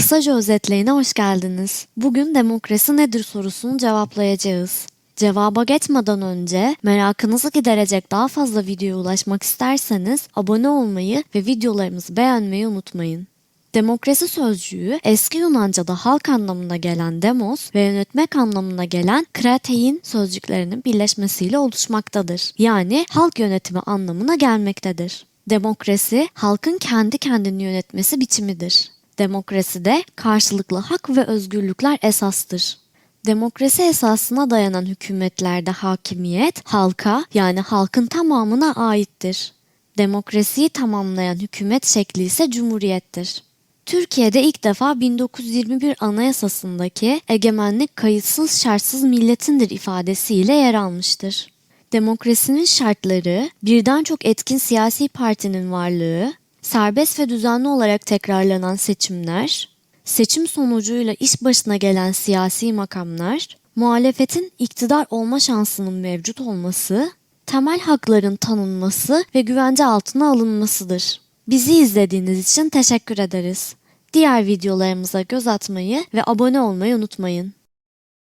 Kısaca özetleyine hoş geldiniz. Bugün demokrasi nedir sorusunu cevaplayacağız. Cevaba geçmeden önce merakınızı giderecek daha fazla videoya ulaşmak isterseniz abone olmayı ve videolarımızı beğenmeyi unutmayın. Demokrasi sözcüğü eski Yunanca'da halk anlamına gelen demos ve yönetmek anlamına gelen kratein sözcüklerinin birleşmesiyle oluşmaktadır. Yani halk yönetimi anlamına gelmektedir. Demokrasi halkın kendi kendini yönetmesi biçimidir. Demokraside karşılıklı hak ve özgürlükler esastır. Demokrasi esasına dayanan hükümetlerde hakimiyet halka yani halkın tamamına aittir. Demokrasiyi tamamlayan hükümet şekli ise cumhuriyettir. Türkiye'de ilk defa 1921 Anayasası'ndaki egemenlik kayıtsız şartsız milletindir ifadesiyle yer almıştır. Demokrasinin şartları birden çok etkin siyasi partinin varlığı, serbest ve düzenli olarak tekrarlanan seçimler, seçim sonucuyla iş başına gelen siyasi makamlar, muhalefetin iktidar olma şansının mevcut olması, temel hakların tanınması ve güvence altına alınmasıdır. Bizi izlediğiniz için teşekkür ederiz. Diğer videolarımıza göz atmayı ve abone olmayı unutmayın.